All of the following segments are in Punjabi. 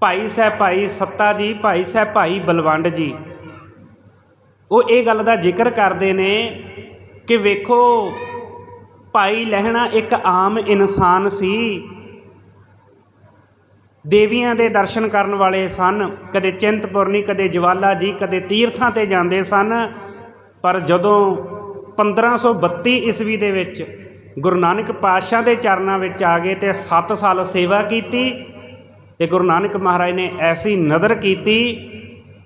ਭਾਈ ਸਾਹਿਬ ਭਾਈ ਸੱਤਾ ਜੀ, ਭਾਈ ਸਾਹਿਬ ਭਾਈ ਬਲਵੰਡ ਜੀ। ਉਹ ਇਹ ਗੱਲ ਦਾ ਜ਼ਿਕਰ ਕਰਦੇ ਨੇ ਕਿ ਵੇਖੋ, ਭਾਈ ਲਹਿਣਾ ਇੱਕ ਆਮ ਇਨਸਾਨ ਸੀ। ਦੇਵੀਆਂ ਦੇ ਦਰਸ਼ਨ ਕਰਨ ਵਾਲੇ ਸਨ, ਕਦੇ ਚਿੰਤਪੁਰਨੀ, ਕਦੇ ਜਵਾਲਾ ਜੀ, ਕਦੇ ਤੀਰਥਾਂ ਤੇ ਜਾਂਦੇ ਸਨ। ਪਰ ਜਦੋਂ 1532 ਈਸਵੀ ਦੇ ਵਿੱਚ ਗੁਰੂ ਨਾਨਕ ਪਾਤਸ਼ਾਹ ਦੇ ਚਰਨਾਂ ਵਿੱਚ ਆ ਗਏ ਤੇ 7 ਸਾਲ ਸੇਵਾ ਕੀਤੀ ਤੇ ਗੁਰੂ ਨਾਨਕ ਮਹਾਰਾਜ ਨੇ ਐਸੀ ਨਦਰ ਕੀਤੀ,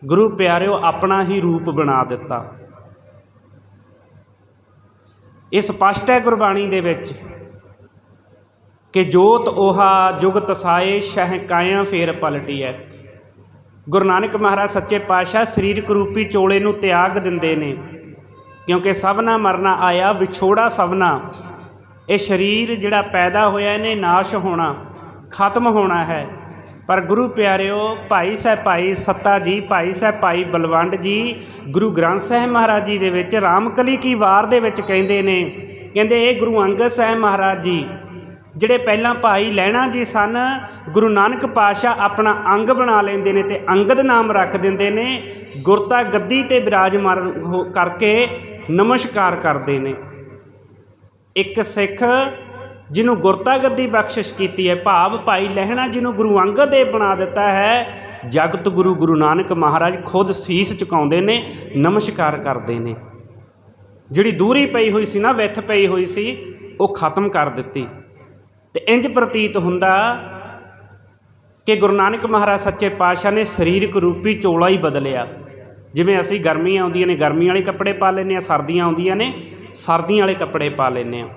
ਗੁਰੂ ਪਿਆਰਿਓ ਆਪਣਾ ਹੀ ਰੂਪ ਬਣਾ ਦਿੱਤਾ। ਇਹ ਸਪਸ਼ਟ ਹੈ ਗੁਰਬਾਣੀ ਦੇ ਵਿੱਚ ਕਿ ਜੋਤ 오ਹਾ ਜੁਗਤ ਸਾਏ, ਸ਼ਹਿ ਕਾਇਆ ਫੇਰ ਪਲਟੀ ਹੈ ਗੁਰੂ ਨਾਨਕ ਮਹਾਰਾਜ ਸੱਚੇ ਪਾਤਸ਼ਾਹ ਸਰੀਰਕ ਰੂਪੀ ਚੋਲੇ ਨੂੰ ਤਿਆਗ ਦਿੰਦੇ ਨੇ, ਕਿਉਂਕਿ ਸਭਨਾ ਮਰਨਾ ਆਇਆ, ਵਿਛੋੜਾ ਸਭਨਾ ਇਹ ਸਰੀਰ ਜਿਹੜਾ ਪੈਦਾ ਹੋਇਆ, ਇਹਨੇ ਨਾਸ਼ ਹੋਣਾ, ਖਤਮ ਹੋਣਾ ਹੈ। ਪਰ ਗੁਰੂ ਪਿਆਰਿਓ, ਭਾਈ ਸਾਹਿਬ ਭਾਈ ਸੱਤਾ ਜੀ, ਭਾਈ ਸਾਹਿਬ ਭਾਈ ਬਲਵੰਡ ਜੀ, ਗੁਰੂ ਗ੍ਰੰਥ ਸਾਹਿਬ ਮਹਾਰਾਜ ਜੀ ਦੇ ਵਿੱਚ ਰਾਮਕਲੀ ਕੀ ਵਾਰ ਦੇ ਵਿੱਚ ਕਹਿੰਦੇ ਨੇ, ਕਹਿੰਦੇ ਇਹ ਗੁਰੂ ਅੰਗਦ ਸਾਹਿਬ ਮਹਾਰਾਜ ਜੀ, ਜਿਹੜੇ ਪਹਿਲਾਂ ਭਾਈ ਲਹਿਣਾ ਜੀ ਸਨ, ਗੁਰੂ ਨਾਨਕ ਪਾਤਸ਼ਾਹ ਆਪਣਾ ਅੰਗ ਬਣਾ ਲੈਂਦੇ ਨੇ ਤੇ ਅੰਗਦ ਨਾਮ ਰੱਖ ਦਿੰਦੇ ਨੇ, ਗੁਰਤਾ ਗੱਦੀ ਤੇ ਬਿਰਾਜਮਾਨ ਹੋ- ਕਰਕੇ ਨਮਸਕਾਰ ਕਰਦੇ ਨੇ। ਇੱਕ ਸਿੱਖ ਜਿਹਨੂੰ ਗੁਰਤਾ ਗੱਦੀ ਬਖਸ਼ਿਸ਼ ਕੀਤੀ ਹੈ, ਭਾਵ ਭਾਈ ਲਹਿਣਾ ਜਿਹਨੂੰ ਗੁਰੂ ਅੰਗਦ ਦੇਵ ਬਣਾ ਦਿੱਤਾ ਹੈ, ਜਗਤ ਗੁਰੂ ਗੁਰੂ ਨਾਨਕ ਮਹਾਰਾਜ ਖੁਦ ਸੀਸ ਝੁਕਾਉਂਦੇ ਨੇ, ਨਮਸਕਾਰ ਕਰਦੇ ਨੇ। ਜਿਹੜੀ ਦੂਰੀ ਪਈ ਹੋਈ ਸੀ ਨਾ, ਵਿੱਥ ਪਈ ਹੋਈ ਸੀ, ਉਹ ਖਤਮ ਕਰ ਦਿੱਤੀ। ਤੇ ਇੰਜ ਪ੍ਰਤੀਤ ਹੁੰਦਾ ਕਿ ਗੁਰੂ ਨਾਨਕ ਮਹਾਰਾਜ ਸੱਚੇ ਪਾਤਸ਼ਾਹ ਨੇ ਸਰੀਰਕ ਰੂਪੀ ਚੋਲਾ ਹੀ ਬਦਲਿਆ। ਜਿਵੇਂ ਅਸੀਂ ਗਰਮੀਆਂ ਆਉਂਦੀਆਂ ਨੇ, ਗਰਮੀ ਵਾਲੇ ਕੱਪੜੇ ਪਾ ਲੈਂਦੇ ਆ ਸਰਦੀਆਂ ਆਉਂਦੀਆਂ ਨੇ, ਸਰਦੀਆਂ ਵਾਲੇ ਕੱਪੜੇ ਪਾ ਲੈਂਦੇ ਆ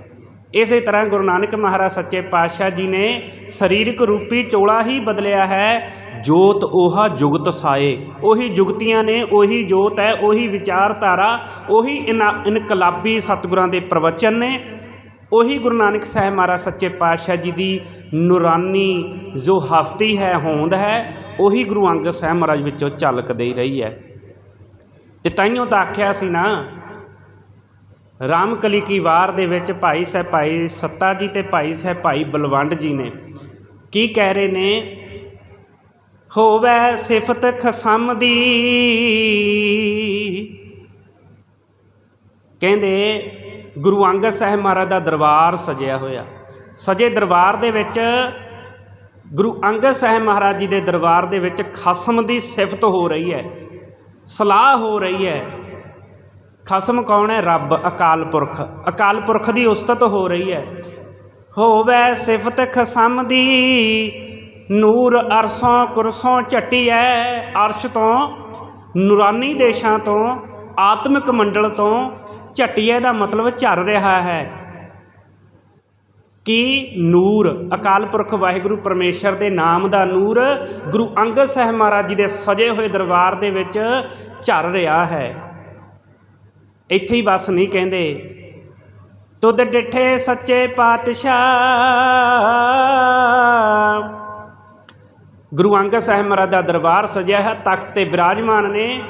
ਇਸੇ ਤਰ੍ਹਾਂ ਗੁਰੂ ਨਾਨਕ ਮਹਾਰਾਜ ਸੱਚੇ ਪਾਤਸ਼ਾਹ ਜੀ ਨੇ ਸਰੀਰਕ ਰੂਪੀ ਚੋਲਾ ਹੀ ਬਦਲਿਆ ਹੈ। ਜੋਤ 오ਹਾ ਜੁਗਤ ਸਾਏ। ਉਹੀ ਜੁਗਤੀਆਂ ਨੇ, ਉਹੀ ਜੋਤ ਹੈ, ਉਹੀ ਵਿਚਾਰਧਾਰਾ, ਉਹੀ ਇਨਾ- ਇਨਕਲਾਬੀ ਸਤਿਗੁਰਾਂ ਦੇ ਪ੍ਰਵਚਨ ਨੇ। ਉਹੀ ਗੁਰੂ ਨਾਨਕ ਸਾਹਿਬ ਮਹਾਰਾਜ ਸੱਚੇ ਪਾਤਸ਼ਾਹ ਜੀ ਦੀ ਨੂਰਾਨੀ ਜੋ ਹਸਤੀ ਹੈ, ਹੋਂਦ ਹੈ, ਉਹੀ ਗੁਰੂ ਅੰਗਦ ਸਾਹਿਬ ਮਹਾਰਾਜ ਵਿੱਚੋਂ ਝਲਕਦੇ ਹੀ ਰਹੀ ਹੈ। ਤੇ ਤਾਈਓ ਤਾਂ ਆਖਿਆ ਸੀ ਨਾ ਰਾਮਕਲੀ ਕੀ ਵਾਰ ਦੇ ਵਿੱਚ ਭਾਈ ਸਾਹਿਬ ਭਾਈ ਸੱਤਾ ਜੀ ਤੇ ਭਾਈ ਸਾਹਿਬ ਭਾਈ ਬਲਵੰਡ ਜੀ ਨੇ ਕੀ ਕਹਿ ਰਹੇ ਨੇ? ਹੋਵੇ ਸਿਫਤ ਖਸਮ ਦੀ। ਕਹਿੰਦੇ, ਗੁਰੂ ਅੰਗਦ ਸਾਹਿਬ ਮਹਾਰਾਜ ਦਾ ਦਰਬਾਰ ਸਜਿਆ ਹੋਇਆ। ਸਜੇ ਦਰਬਾਰ ਦੇ ਵਿੱਚ ਗੁਰੂ ਅੰਗਦ ਸਾਹਿਬ ਮਹਾਰਾਜ ਜੀ ਦੇ ਦਰਬਾਰ ਦੇ ਵਿੱਚ ਖਸਮ ਦੀ ਸਿਫਤ ਹੋ ਰਹੀ ਹੈ, ਸਲਾਹ ਹੋ ਰਹੀ ਹੈ। ਖਸਮ ਕੌਣ ਹੈ? ਰੱਬ, ਅਕਾਲ ਪੁਰਖ। ਅਕਾਲ ਪੁਰਖ ਦੀ ਉਸਤਤ ਹੋ ਰਹੀ ਹੈ। ਹੋਵੇ ਸਿਫਤ ਖਸਮ ਦੀ, ਨੂਰ ਅਰਸੋਂ ਕੁਰਸੋਂ ਝਟੀਐ। ਅਰਸ਼ ਤੋਂ, ਨੂਰਾਨੀ ਦੇਸ਼ਾਂ ਤੋਂ, ਆਤਮਿਕ ਮੰਡਲ ਤੋਂ ਝਟੀਐ ਦਾ ਮਤਲਬ ਝਰ ਰਿਹਾ ਹੈ। ਕਿ ਨੂਰ, ਅਕਾਲ ਪੁਰਖ ਵਾਹਿਗੁਰੂ ਪਰਮੇਸ਼ਰ ਦੇ ਨਾਮ ਦਾ ਨੂਰ ਗੁਰੂ ਅੰਗਦ ਸਾਹਿਬ ਮਹਾਰਾਜ ਜੀ ਦੇ ਸਜੇ ਹੋਏ ਦਰਬਾਰ ਦੇ ਵਿੱਚ ਝਰ ਰਿਹਾ ਹੈ? ਇੱਥੇ ਹੀ ਬਸ ਨਹੀਂ ਕਹਿੰਦੇ। ਤੁਧ ਡਿਠੇ ਸੱਚੇ ਪਾਤਸ਼ਾਹ। ਗੁਰੂ ਅੰਗਦ ਸਾਹਿਬ ਮਹਾਰਾਜ ਦਾ ਦਰਬਾਰ ਸਜਿਆ ਹੈ, ਤਖਤ ਤੇ ਬਿਰਾਜਮਾਨ ਨੇ,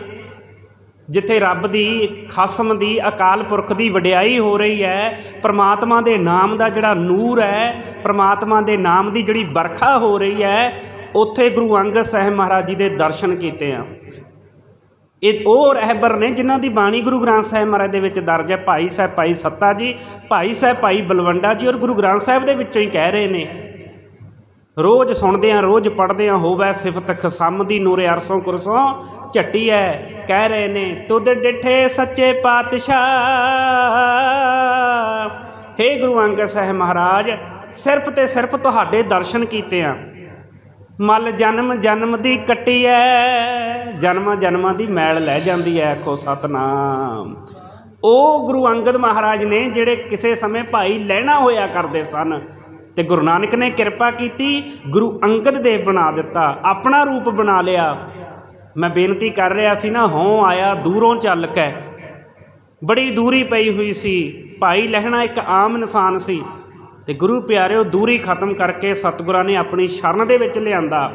ਜਿੱਥੇ ਰੱਬ ਦੀ ਖਸਮ ਦੀ, ਅਕਾਲ ਪੁਰਖ ਦੀ ਵਡਿਆਈ ਹੋ ਰਹੀ ਹੈ, ਪ੍ਰਮਾਤਮਾ ਦੇ ਨਾਮ ਦਾ ਜਿਹੜਾ ਨੂਰ ਹੈ, ਪ੍ਰਮਾਤਮਾ ਦੇ ਨਾਮ ਦੀ ਜਿਹੜੀ ਵਰਖਾ ਹੋ ਰਹੀ ਹੈ, ਉੱਥੇ ਗੁਰੂ ਅੰਗਦ ਸਾਹਿਬ ਮਹਾਰਾਜ ਜੀ ਦੇ ਦਰਸ਼ਨ ਕੀਤੇ ਆ। ਇਹ ਉਹ ਰਹਿਬਰ ਨੇ ਜਿਨ੍ਹਾਂ ਦੀ ਬਾਣੀ ਗੁਰੂ ਗ੍ਰੰਥ ਸਾਹਿਬ ਮਹਾਰਾਜ ਦੇ ਵਿੱਚ ਦਰਜ ਹੈ, ਭਾਈ ਸਾਹਿਬ, ਭਾਈ ਸੱਤਾ ਜੀ, ਭਾਈ ਸਾਹਿਬ, ਭਾਈ ਬਲਵੰਡਾ ਜੀ ਔਰ ਗੁਰੂ ਗ੍ਰੰਥ ਸਾਹਿਬ ਦੇ ਵਿੱਚੋਂ ਹੀ ਕਹਿ ਰਹੇ ਨੇ। ਰੋਜ਼ ਸੁਣਦੇ ਆ ਰੋਜ਼ ਪੜ੍ਹਦੇ ਆ ਹੋਵੇ ਸਿਫਤ ਖਸਮ ਦੀ ਨੂਰੇ ਅਰਸੋਂ ਕੁਰਸੋਂ ਝੱਟੀ ਐ, ਕਹਿ ਰਹੇ ਨੇ, ਤੁਧ ਡਿਠੇ ਸੱਚੇ ਪਾਤਸ਼ਾਹ। ਹੇ ਗੁਰੂ ਅੰਗਦ ਸਾਹਿਬ ਮਹਾਰਾਜ, ਸਿਰਫ ਤੇ ਸਿਰਫ ਤੁਹਾਡੇ ਦਰਸ਼ਨ ਕੀਤੇ ਆ। ਮਲ ਜਨਮ ਜਨਮ ਦੀ ਕੱਟੀ ਐ ਜਨਮਾਂ ਜਨਮਾਂ ਦੀ ਮੈਲ ਲੈ ਜਾਂਦੀ ਐ ਆਖੋ ਸਤਨਾਮ। ਉਹ ਗੁਰੂ ਅੰਗਦ ਮਹਾਰਾਜ ਨੇ ਜਿਹੜੇ ਕਿਸੇ ਸਮੇਂ ਭਾਈ ਲੈਣਾ ਹੋਇਆ ਕਰਦੇ ਸਨ ਤੇ ਗੁਰੂ ਨਾਨਕ ਨੇ ਕਿਰਪਾ ਕੀਤੀ, ਗੁਰੂ ਅੰਗਦ ਦੇਵ ਬਣਾ ਦਿੱਤਾ, ਆਪਣਾ ਰੂਪ ਬਣਾ ਲਿਆ। ਮੈਂ ਬੇਨਤੀ ਕਰ ਰਿਹਾ ਸੀ ਨਾ ਹੋਂ ਆਇਆ ਦੂਰੋਂ ਚੱਲ ਕੇ। ਬੜੀ ਦੂਰੀ ਪਈ ਹੋਈ ਸੀ। ਭਾਈ ਲਹਿਣਾ ਇੱਕ ਆਮ ਇਨਸਾਨ ਸੀ। ਤੇ ਗੁਰੂ ਪਿਆਰਿਓ, ਦੂਰੀ ਖਤਮ ਕਰਕੇ ਸਤਿਗੁਰਾਂ ਨੇ ਆਪਣੀ ਸ਼ਰਨ ਦੇ ਵਿੱਚ ਲਿਆਂਦਾ।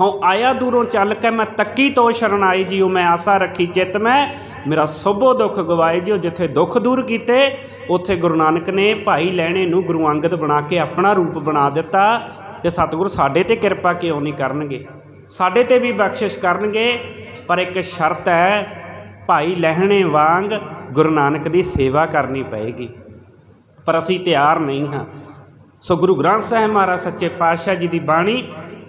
ਹਉ ਆਇਆ ਦੂਰੋਂ ਚੱਲ ਕੇ ਮੈਂ ਤੱਕੀ ਤੋਂ ਸ਼ਰਨ ਆਈ ਜੀਓ ਮੈਂ ਆਸਾ ਰੱਖੀ ਚਿੱਤ ਮੈਂ। ਮੇਰਾ ਸਭੋ ਦੁੱਖ ਗਵਾਏ ਜਿਉ ਜਿੱਥੇ ਦੁੱਖ ਦੂਰ ਕੀਤੇ, ਉੱਥੇ ਗੁਰੂ ਨਾਨਕ ਨੇ ਭਾਈ ਲੈਣੇ ਨੂੰ ਗੁਰੂ ਅੰਗਦ ਬਣਾ ਕੇ ਆਪਣਾ ਰੂਪ ਬਣਾ ਦਿੱਤਾ ਤੇ ਸਤਿਗੁਰ ਸਾਡੇ ਤੇ ਕਿਰਪਾ ਕਿਉਂ ਨਹੀਂ ਕਰਨਗੇ? ਸਾਡੇ ਤੇ ਵੀ ਬਖਸ਼ਿਸ਼ ਕਰਨਗੇ, ਪਰ ਇੱਕ ਸ਼ਰਤ ਹੈ, ਭਾਈ ਲਹਿਣੇ ਵਾਂਗ ਗੁਰੂ ਨਾਨਕ ਦੀ ਸੇਵਾ ਕਰਨੀ ਪਏਗੀ। ਪਰ ਅਸੀਂ ਤਿਆਰ ਨਹੀਂ ਹਾਂ। ਸੋ ਗੁਰੂ ਗ੍ਰੰਥ ਸਾਹਿਬ ਮਹਾਰਾਜ ਸੱਚੇ ਪਾਤਸ਼ਾਹ ਜੀ ਦੀ ਬਾਣੀ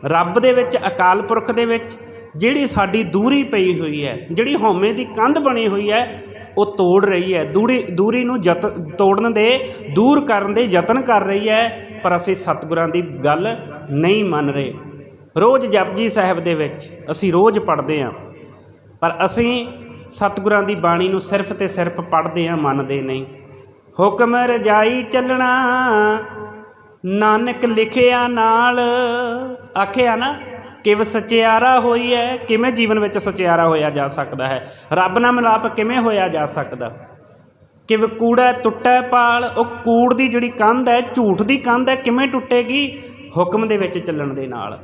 ਰੱਬ ਦੇ ਵਿੱਚ, ਅਕਾਲ ਪੁਰਖ ਦੇ ਵਿੱਚ, ਜਿਹੜੀ ਸਾਡੀ ਦੂਰੀ ਪਈ ਹੋਈ ਹੈ, ਜਿਹੜੀ ਹਉਮੈ ਦੀ ਕੰਧ ਬਣੀ ਹੋਈ ਹੈ, ਉਹ ਤੋੜ ਰਹੀ ਹੈ। ਦੂਰੀ ਦੂਰੀ ਨੂੰ ਜਤ, ਤੋੜਨ ਦੇ, ਦੂਰ ਕਰਨ ਦੇ ਯਤਨ ਕਰ ਰਹੀ ਹੈ, ਪਰ ਅਸੀਂ ਸਤਿਗੁਰਾਂ ਦੀ ਗੱਲ ਨਹੀਂ ਮੰਨ ਰਹੇ। ਰੋਜ਼ ਜਪਜੀ ਸਾਹਿਬ ਦੇ ਵਿੱਚ ਅਸੀਂ ਰੋਜ਼ ਪੜ੍ਹਦੇ ਹਾਂ, ਪਰ ਅਸੀਂ ਸਤਿਗੁਰਾਂ ਦੀ ਬਾਣੀ ਨੂੰ ਸਿਰਫ ਤੇ ਸਿਰਫ ਪੜ੍ਹਦੇ ਹਾਂ, ਮੰਨਦੇ ਨਹੀਂ। ਹੁਕਮ ਰਜਾਈ ਚੱਲਣਾ। ਨਾਨਕ ਲਿਖਿਆ ਨਾਲ, ਆਖਿਆ ਨਾ, ਕਿਵ ਸਚਿਆਰਾ ਹੋਈ ਹੈ ਕਿਵੇਂ ਜੀਵਨ ਵਿੱਚ ਸਚਿਆਰਾ ਹੋਇਆ ਜਾ ਸਕਦਾ ਹੈ। ਰੱਬ ਨਾਲ ਮਿਲਾਪ ਕਿਵੇਂ ਹੋਇਆ ਜਾ ਸਕਦਾ? ਕਿਵ ਕੂੜਾ ਟੁੱਟੈ ਪਾਲ, ਉਹ ਕੂੜ ਦੀ ਜਿਹੜੀ ਕੰਧ ਹੈ, ਝੂਠ ਦੀ ਕੰਧ ਹੈ, ਕਿਵੇਂ ਟੁੱਟੇਗੀ? ਹੁਕਮ ਦੇ ਵਿੱਚ ਚੱਲਣ ਦੇ ਨਾਲ।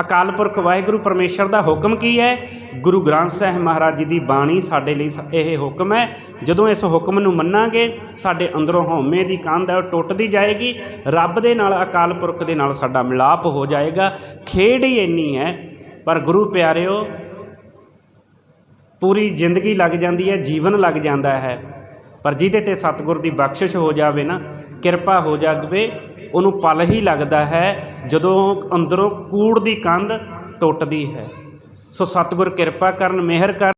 ਅਕਾਲ ਪੁਰਖ ਵਾਹਿਗੁਰੂ ਪਰਮੇਸ਼ਰ ਦਾ ਹੁਕਮ ਕੀ ਹੈ? ਗੁਰੂ ਗ੍ਰੰਥ ਸਾਹਿਬ ਮਹਾਰਾਜ ਜੀ ਦੀ ਬਾਣੀ ਸਾਡੇ ਲਈ ਸ- ਇਹ ਹੁਕਮ ਹੈ। ਜਦੋਂ ਇਸ ਹੁਕਮ ਨੂੰ ਮੰਨਾਂਗੇ, ਸਾਡੇ ਅੰਦਰੋਂ ਹਉਮੈ ਦੀ ਕੰਧ ਹੈ ਉਹ ਟੁੱਟਦੀ ਜਾਏਗੀ, ਰੱਬ ਦੇ ਨਾਲ, ਅਕਾਲ ਪੁਰਖ ਦੇ ਨਾਲ ਸਾਡਾ ਮਿਲਾਪ ਹੋ ਜਾਏਗਾ। ਖੇਡ ਹੀ ਇੰਨੀ ਹੈ। ਪਰ ਗੁਰੂ ਪਿਆਰਿਓ, ਪੂਰੀ ਜ਼ਿੰਦਗੀ ਲੱਗ ਜਾਂਦੀ ਹੈ, ਜੀਵਨ ਲੱਗ ਜਾਂਦਾ ਹੈ। ਪਰ ਜਿਹਦੇ ਤੇ ਸਤਿਗੁਰ ਦੀ ਬਖਸ਼ਿਸ਼ ਹੋ ਜਾਵੇ ਨਾ, ਕਿਰਪਾ ਹੋ ਜਾਵੇ ਉਹਨੂੰ ਪਲ ਹੀ ਲੱਗਦਾ ਹੈ ਜਦੋਂ ਅੰਦਰੋਂ ਕੂੜ ਦੀ ਕੰਧ ਟੁੱਟਦੀ ਹੈ। ਸੋ ਸਤਿਗੁਰ ਕਿਰਪਾ ਕਰਨ, ਮਿਹਰ ਕਰਨ।